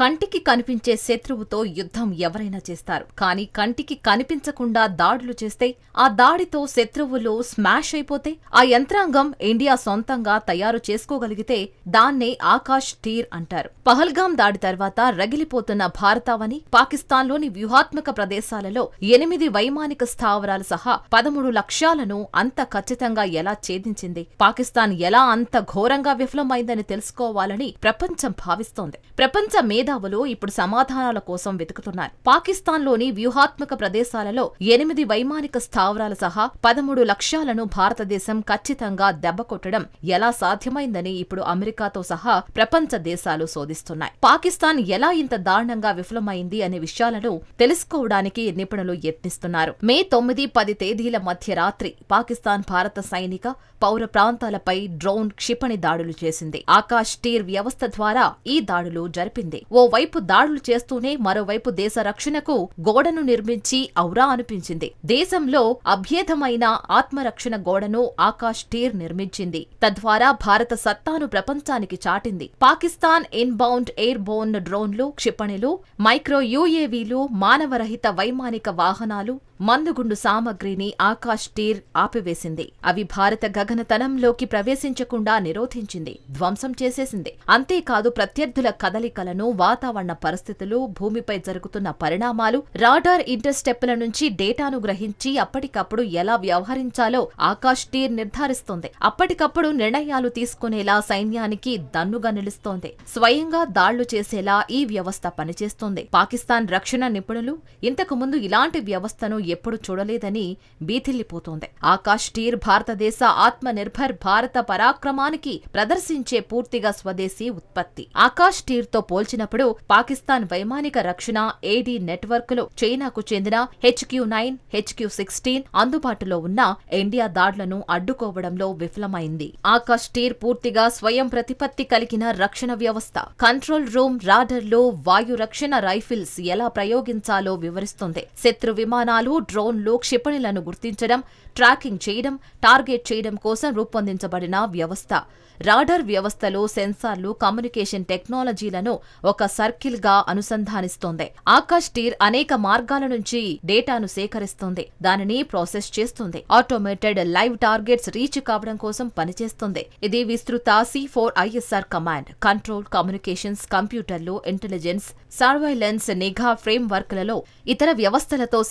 కంటికి కనిపించే శత్రువుతో యుద్ధం ఎవరైనా చేస్తారు. కానీ కంటికి కనిపించకుండా దాడులు చేస్తే ఆ దాడితో శత్రువులు స్మాష్ అయిపోతే ఆ యంత్రాంగం ఇండియా సొంతంగా తయారు చేసుకోగలిగితే దాన్నే ఆకాష్ టీర్ అంటారు. పహల్గాం దాడి తర్వాత రగిలిపోతున్న భారతావని పాకిస్తాన్లోని వ్యూహాత్మక ప్రదేశాలలో ఎనిమిది వైమానిక స్థావరాలు సహా పదమూడు లక్ష్యాలను అంత ఖచ్చితంగా ఎలా ఛేదించింది? పాకిస్తాన్ ఎలా అంత ఘోరంగా విఫలమైందని తెలుసుకోవాలని ప్రపంచం భావిస్తోంది. ప్రపంచ మేధావులు ఇప్పుడు సమాధానాల కోసం వెతుకుతున్నారు. పాకిస్తాన్లోని వ్యూహాత్మక ప్రదేశాలలో ఎనిమిది వైమానిక స్థావరాల సహా పదమూడు లక్ష్యాలను భారతదేశం ఖచ్చితంగా దెబ్బకొట్టడం ఎలా సాధ్యమైందని ఇప్పుడు అమెరికాతో సహా ప్రపంచ దేశాలు శోధిస్తున్నాయి. పాకిస్తాన్ ఎలా ఇంత దారుణంగా విఫలమైంది అనే విషయాలను తెలుసుకోవడానికి నిపుణులు యత్నిస్తున్నారు. మే తొమ్మిది పది తేదీల మధ్య రాత్రి పాకిస్తాన్ భారత సైనిక పౌర ప్రాంతాలపై డ్రోన్ క్షిపణి దాడులు చేసింది. ఆకాష్ టీర్ వ్యవస్థ ద్వారా ఈ దాడులు జరిపింది. ఓవైపు దాడులు చేస్తూనే మరోవైపు దేశ రక్షణకు గోడను నిర్మించి ఔరా అనిపించింది. దేశంలో అభ్యేదమైన ఆత్మరక్షణ గోడను ఆకాష్ టీర్ నిర్మించింది. తద్వారా భారత సత్తాను ప్రపంచానికి చాటింది. పాకిస్తాన్ ఇన్బౌండ్ ఎయిర్ బోర్న్ డ్రోన్లు క్షిపణిలు మైక్రో యుఏవీలు మానవరహిత వైమానిక వాహనాలు మందుగుండు సామగ్రిని ఆకాష్ టీర్ ఆపివేసింది. అవి భారత గగనతలంలోకి ప్రవేశించకుండా నిరోధించింది. ధ్వంసం చేసేసింది. అంతేకాదు ప్రత్యర్థుల కదలికలను వాతావరణ పరిస్థితులు భూమిపై జరుగుతున్న పరిణామాలు రాడార్ ఇంటర్స్టెప్ల నుంచి డేటాను గ్రహించి అప్పటికప్పుడు ఎలా వ్యవహరించాలో ఆకాష్ టీర్ నిర్ధారిస్తోంది. అప్పటికప్పుడు నిర్ణయాలు తీసుకునేలా సైన్యానికి దన్నుగా నిలుస్తోంది. స్వయంగా దాళ్ళు చేసేలా ఈ వ్యవస్థ పనిచేస్తోంది. పాకిస్తాన్ రక్షణ నిపుణులు ఇంతకు ముందు ఇలాంటి వ్యవస్థను ఎప్పుడు చూడలేదని బీతిల్లిపోతోంది. ఆకాష్ టీర్ భారతదేశ ఆత్మ నిర్భర్ భారత పరాక్రమానికి ప్రదర్శించే పూర్తిగా స్వదేశీ ఉత్పత్తి. ఆకాష్ టీర్తో పోల్చినప్పుడు పాకిస్తాన్ వైమానిక రక్షణ ఏడీ నెట్వర్క్లో చైనాకు చెందిన హెచ్క్యూ నైన్ హెచ్క్యూ సిక్స్టీన్ అందుబాటులో ఉన్న ఇండియా దాడులను అడ్డుకోవడంలో విఫలమైంది. ఆకాష్ టీర్ పూర్తిగా స్వయం ప్రతిపత్తి కలిగిన రక్షణ వ్యవస్థ. కంట్రోల్ రూమ్ రాడర్లు వాయు రక్షణ రైఫిల్స్ ఎలా ప్రయోగించాలో వివరిస్తుంది. శత్రు విమానాలు డ్రోన్లు క్షిపణులను గుర్తించడం ట్రాకింగ్ చేయడం టార్గెట్ చేయడం కోసం రూపొందించబడిన వ్యవస్థ. రాడర్ వ్యవస్థలో సెన్సార్లు కమ్యూనికేషన్ టెక్నాలజీలను ఒక సర్కిల్గా అనుసంధానిస్తోంది. ఆకాష్ టీర్ అనేక మార్గాల నుంచి డేటాను సేకరిస్తుంది. దానిని ప్రాసెస్ చేస్తుంది. ఆటోమేటెడ్ లైవ్ టార్గెట్స్ రీచ్ కావడం కోసం పనిచేస్తుంది. ఇది విస్తృత C four ISR command. Control communications కంప్యూటర్లు ఇంటెలిజెన్స్ సర్వైలెన్స్ నిఘా ఫ్రేమ్ వర్క్లలో ఇతర వ్యవస్థలతో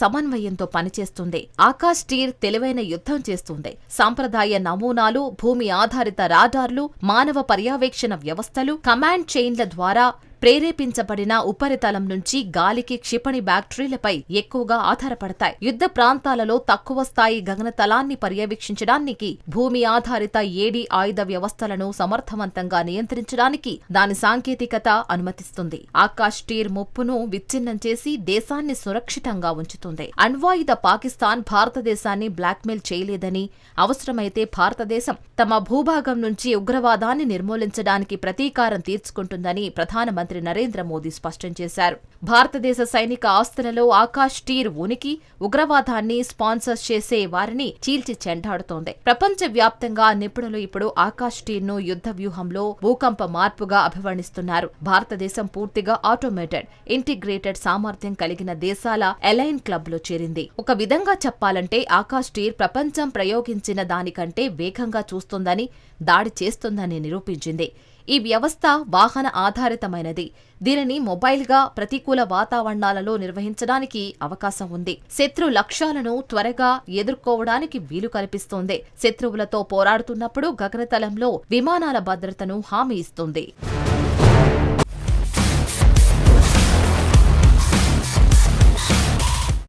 సమన్వయంతో పనిచేస్తుంది. ఆకాష్ టీర్ తెలివైన యుద్ధం చేస్తుంది. సాంప్రదాయ నమూనాలు భూమి ఆధారిత రాడార్లు మానవ పర్యవేక్షణ వ్యవస్థలు కమాండ్ చైన్ల ద్వారా ప్రేరేపించబడిన ఉపరితలం నుంచి గాలికి క్షిపణి బ్యాక్టరీలపై ఎక్కువగా ఆధారపడతాయి. యుద్ధ ప్రాంతాలలో తక్కువ స్థాయి గగనతలాన్ని పర్యవేక్షించడానికి భూమి ఆధారిత ఏడీ ఆయుధ వ్యవస్థలను సమర్థవంతంగా నియంత్రించడానికి దాని సాంకేతికత అనుమతిస్తుంది. ఆకాష్ టీర్ ముప్పును విచ్ఛిన్నం చేసి దేశాన్ని సురక్షితంగా ఉంచుతుంది. అణ్వాయుధ పాకిస్తాన్ భారతదేశాన్ని బ్లాక్మెయిల్ చేయలేదని అవసరమైతే భారతదేశం తమ భూభాగం నుంచి ఉగ్రవాదాన్ని నిర్మూలించడానికి ప్రతీకారం తీర్చుకుంటుందని ప్రధానమంత్రి ప్రధానమంత్రి నరేంద్ర మోదీ స్పష్టం చేశారు. భారతదేశ సైనిక ఆస్తులలో ఆకాష్ టీర్ ఉనికి ఉగ్రవాదాన్ని స్పాన్సర్ చేసే వారిని చీల్చి చెండాడుతోంది ప్రపంచ వ్యాప్తంగా నిపుణులు ఇప్పుడు ఆకాష్ టీర్ను యుద్ధ వ్యూహంలో భూకంప మార్పుగా అభివర్ణిస్తున్నారు. భారతదేశం పూర్తిగా ఆటోమేటెడ్ ఇంటిగ్రేటెడ్ సామర్థ్యం కలిగిన దేశాల ఎలైన్ క్లబ్లో చేరింది. ఒక విధంగా చెప్పాలంటే ఆకాష్ టీర్ ప్రపంచం ప్రయోగించిన దానికంటే వేగంగా చూస్తుందని దాడి చేస్తుందని నిరూపించింది. ఈ వ్యవస్థ వాహన ఆధారితమైనది. దీనిని మొబైల్గా ప్రతికూల వాతావరణాలలో నిర్వహించడానికి అవకాశం ఉంది. శత్రు లక్ష్యాలను త్వరగా ఎదుర్కోవడానికి వీలు కల్పిస్తోంది. శత్రువులతో పోరాడుతున్నప్పుడు గగనతలంలో విమానాల భద్రతను హామీ ఇస్తుంది.